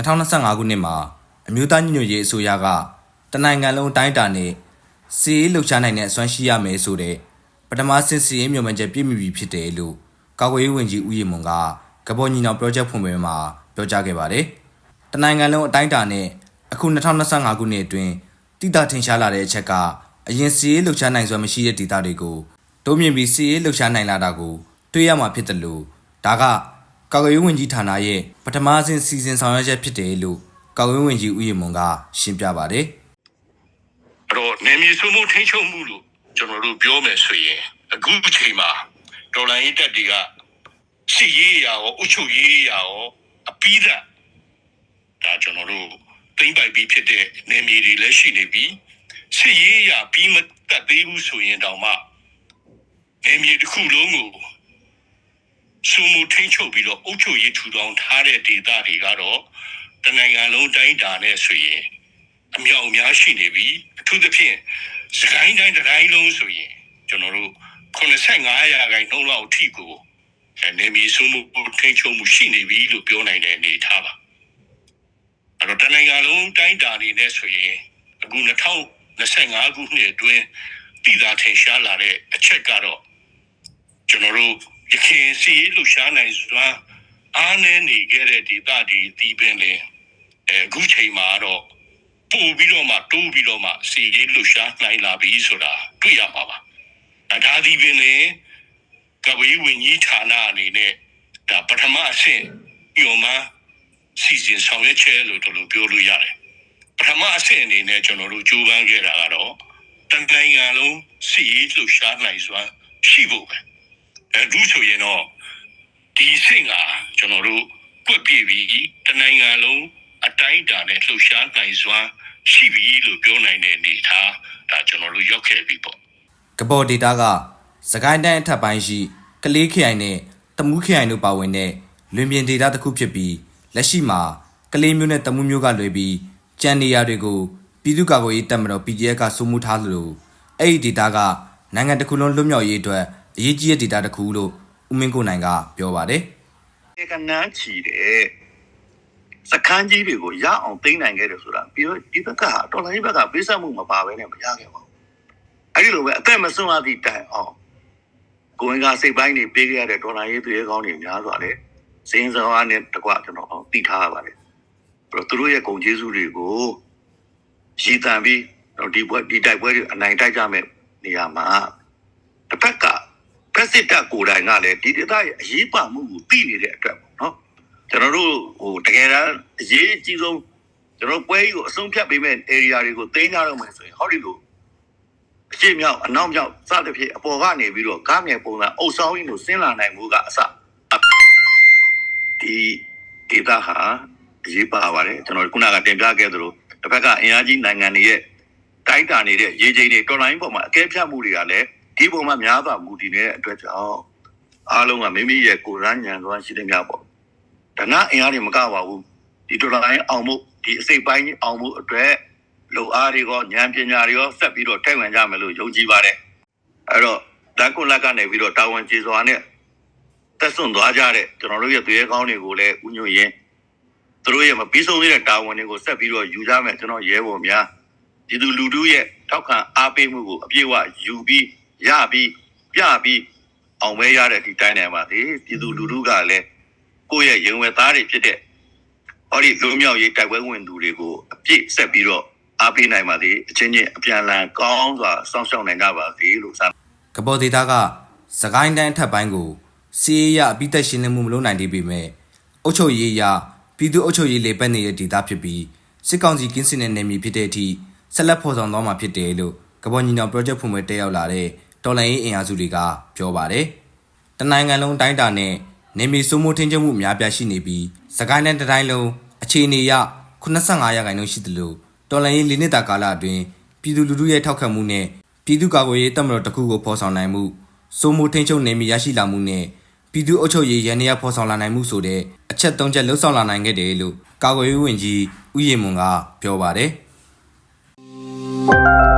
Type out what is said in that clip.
2025ခုနှစ်မှာအမျိုးသားညီညွတ်ရေးအစိုးရကတနိုင်ငံလုံးအတိုင်းအတာနဲ့စီးရေးလှုပ်ရှားနိုင်တဲ့အစွမ်းရှိရမယ်ဆိုတဲ့ပထမဆင့်စီးရေးမြို့မှန်ချက်ပြည့်မီပြီဖြစ်တယ်လို့ကာကွယ်ရေးဝန်ကြီးဦးရီမွန်ကကဘောညီနောင် project ဖွင့်ပွဲမှာပြောကြားခဲ့ပါတယ်။တနိုင်ငံလုံးအတိုင်းအတာနဲ့အခု2025ခုနှစ်အတွင်းတိတာထင်ရှားလာတဲ့အချက်ကအရင်စီးရေးလှုပ်ရှားနိုင်စွမ်းမရှိတဲ့ဒေသတွေကိုတိုးမြင့်ပြီးစီးရေးလှုပ်ရှားနိုင်လာတာကိုတွေ့ရမှာဖြစ်တယ်လို့ဒါက ကာကွယ်ရေးဝန်ကြီးဌာနရဲ့ပထမဆင့်စီစဉ်ဆောင်ရွက်ချက်ဖြစ်တယ်လို့ကာကွယ်ရေးဝန်ကြီးဦးရီမွန်ကရှင်းပြပါတယ်။အဲ့တော့နေမြေစုမှုထိန်းချုပ်မှုလို့ကျွန်တော်တို့ပြောမယ်ဆိုရင်အခုအချိန်မှာဒေါ်လာရေးတက်တွေကစီရေးရာရောအုပ်ချုပ်ရေးရာရောအပိဓာဒါကျွန်တော်တို့သိမ့်ပိုက်ပြီးဖြစ်တဲ့နေမြေတွေလည်းရှိနေပြီစီရေးရာပြီးမတက်သေးဘူးဆိုရင်တောင်မှနေမြေတစ်ခုလုံးကို စုမှုထိန်းချုပ်ပြီးတော့အုပ်ချုပ်ရေးထူထောင်ထားတဲ့ဒေသတွေကတော့တနိုင်ငံလုံးတိုင်းတာနဲ့ဆိုရင်အမြောက်အများရှိနေပြီအထူးသဖြင့်စကိုင်းတိုင်းတစ်တိုင်းလုံးဆိုရင်ကျွန်တော်တို့85ရာခိုင်နှုန်းလောက်အထိကိုနေမီစုမှုထိန်းချုပ်မှုရှိနေပြီလို့ပြောနိုင်တဲ့အနေအထားပါအဲ့တော့တနိုင်ငံလုံးတိုင်းတာနေနဲ့ဆိုရင်အခု2025ခုနှစ်အတွင်းတည်တာထင်ရှားလာတဲ့အချက်ကတော့ကျွန်တော်တို့ ရခိုင်စီးလှူရှားနိုင်စွာအားနည်းနေခဲ့တဲ့ဒေသတွေဒီပင်လင်အဲအခုချိန်မှာတော့ပို့ပြီးတော့မှတိုးပြီးတော့မှစီရေးလှူရှားနိုင်လာပြီဆိုတာတွေ့ရမှာပါ။ဒါဒီပင်လေကဝေးဝင်ကြီးဌာနအနေနဲ့ဒါပထမအဆင့်ညော်မှစီစဉ်ဆောင်ရွက်ချက်လို့တို့လို့ပြောလို့ရတယ်။ပထမအဆင့်အနေနဲ့ကျွန်တော်တို့ကြိုးပမ်းခဲ့တာကတော့တန်နိုင်ငံလုံးစီရေးလှူရှားနိုင်စွာရှိဖို့ပဲ။ အခုဆိုရင်တော့ဒီအဆင့်ကကျွန်တော်တို့ကွက်ပြည့်ပြီးတနိုင်ငံလုံးအတိုင်းအတာနဲ့လှူရှားနိုင်စွာရှိပြီလို့ပြောနိုင်တဲ့အနေအထားဒါကျွန်တော်တို့ရောက်ခဲ့ပြီပေါ့ကဘော်ဒေတာကစကိုင်းတိုင်းအထက်ပိုင်းရှိကလေးခရိုင်နဲ့တမူးခရိုင်တို့ပါဝင်တဲ့လွင်ပြင်ဒေတာတစ်ခုဖြစ်ပြီးလက်ရှိမှာကလေးမျိုးနဲ့တမူးမျိုးကလွယ်ပြီးကြံနေရတွေကိုပြည်သူ့ကာကွယ်ရေးတပ်မတော် PDF ကစိုးမိုးထားသလိုအဲ့ဒီဒေတာကနိုင်ငံတစ်ခုလုံးလွတ်မြောက်ရေးအတွက် အရေးကြီးတဲ့ဒေတာတစ်ခုလို့ဦးမင်းကိုနိုင်ကပြောပါတယ်ဒီကနန်းချီတဲ့စခန်းကြီးတွေကိုရအောင်သိမ်းနိုင်ခဲ့တယ်ဆိုတာပြီးတော့ဒီဘက်ကတော်လိုင်းဘက်ကပေးဆက်မှုမပါဘဲနဲ့မရခဲ့ပါဘူးအဲ့ဒီလိုပဲအသက်မစွန့်ရသည့်တိုင်အောင်ကိုဝင်ကစိတ်ပိုင်းတွေပေးခဲ့ရတဲ့တော်လိုင်းရေးသူရဲကောင်းတွေများစွာလေစင်းစောအားနဲ့တကွကျွန်တော်သိထားရပါတယ်ပြီးတော့သူတို့ရဲ့ဂုဏ်ကျေးဇူးတွေကိုရည်တံပြီးတော့ဒီဘွဲဒီတိုက်ပွဲတွေအနိုင်တိုက်ကြမဲ့နေရာမှာတစ်ဖက်ကဖက် စစ်တပ်ကိုယ်တိုင်ကလည်းဒီဒေသရဲ့အရေးပါမှုကိုသိနေတဲ့အတွက်ပေါ့နော်ကျွန်တော်တို့ဟိုတကယ်တမ်းအရေးအကြီးဆုံးကျွန်တော်ပွဲကြီးကိုအဆုံးဖြတ်ပေးမဲ့ area တွေကိုသိမ်းကြတော့မယ်ဆိုရင်ဟောဒီလိုအရှိမြောက်အနောက်မြောက်စသဖြင့်အပေါ်ကနေပြီးတော့ကားငယ်ပုံစံအုပ်ဆောင်ရင်းကိုဆင်းလာနိုင်မှုကအစဒီဒေသဟာအရေးပါပါတယ်ကျွန်တော်ခုနကတင်ပြခဲ့သလိုတစ်ဖက်ကအင်အားကြီးနိုင်ငံတွေရဲ့တိုက်တာနေတဲ့ရေချိန်တွေတော်လိုင်းပေါ်မှာအကဲဖြတ်မှုတွေကလည်း ဒီပုံမှာများစွာမူတည်နေတဲ့အတွက်ကြောင့်အားလုံးကမိမိရဲ့ကိုယ်ရမ်းညံသွားရှိတဲ့များပေါ့ဒါကအင်အားတွေမကပါဘူးဒီတော်လိုင်းအောင်မှုဒီအစိတ်ပိုင်းအောင်မှုအတွက်လူအားတွေရောဉာဏ်ပညာတွေရောဆက်ပြီးတော့ထိုက်ဝင်ကြမယ်လို့ယုံကြည်ပါတယ်အဲ့တော့လက်ကုလက်ကနေပြီးတော့တာဝန်ကျေစွာနဲ့တက်ဆွန့်သွားကြတဲ့ကျွန်တော်တို့ရဲ့သူရဲကောင်းတွေကိုလည်းဥညွှတ်ရင်သူတို့ရဲ့မပြီးဆုံးသေးတဲ့တာဝန်တွေကိုဆက်ပြီးတော့ယူကြမယ်ကျွန်တော်ရဲဘော်များဒီသူလူထုရဲ့ထောက်ခံအားပေးမှုကိုအပြည့်အဝယူပြီး ရပြီးပြပြီးအောင်မဲရတဲ့ဒီတိုင်းတိုင်းပါလေပြည်သူလူထုကလည်းကိုယ့်ရဲ့ရင်ဝယ်သားတွေဖြစ်တဲ့ဟောဒီလူမျိုးရေးတိုက်ပွဲဝင်သူတွေကိုအပြည့်ဆက်ပြီးတော့အားပေးနိုင်ပါသေးအချင်းချင်းအပြန်အလှန်ကောင်းစွာစောင့်ရှောက်နိုင်ကြပါသေးလို့ဆန္ဒကဘော်ဒေတာကစကိုင်းတိုင်းအထက်ပိုင်းကိုစီးရေးရအပိသက်ရှင်းလင်းမှုမလုပ်နိုင်သေးပေမဲ့အုပ်ချုပ်ရေးရပြည်သူ့အုပ်ချုပ်ရေးလေပတ်နေတဲ့ဒေတာဖြစ်ပြီးစစ်ကောင်စီကင်းစင်တဲ့နေမည်ဖြစ်တဲ့အထိဆက်လက်ဖော်ဆောင်သွားမှာဖြစ်တယ်လို့ကဘော်ညီနောင် project ဖွင့်ပွဲတက်ရောက်လာတဲ့ တော်လိုင်းရေးအင်အားစုတွေကပြောပါတယ်။တနိုင်ငံလုံးတိုင်းတာနဲ့နေမီစိုးမိုးထင်းကျမှုအများပြားရှိနေပြီးစကိုင်းတိုင်းတစ်တိုင်းလုံးအခြေအနေရ85ရာခိုင်နှုန်းရှိတယ်လို့တော်လိုင်းရေး၄နှစ်တာကာလအတွင်းပြည်သူလူထုရဲ့ထောက်ခံမှုနဲ့ပြည်သူ့ကာကွယ်ရေးတပ်မတော်တစ်ခုကိုဖော်ဆောင်နိုင်မှုစိုးမိုးထင်းချုပ်နေမီရရှိလာမှုနဲ့ပြည်သူ့အုပ်ချုပ်ရေးရန်ရဖော်ဆောင်လာနိုင်မှုဆိုတဲ့အချက်၃ချက်လှုပ်ဆောင်လာနိုင်ခဲ့တယ်လို့ကာကွယ်ရေးဝန်ကြီးဦးရီမွန်ကပြောပါတယ်။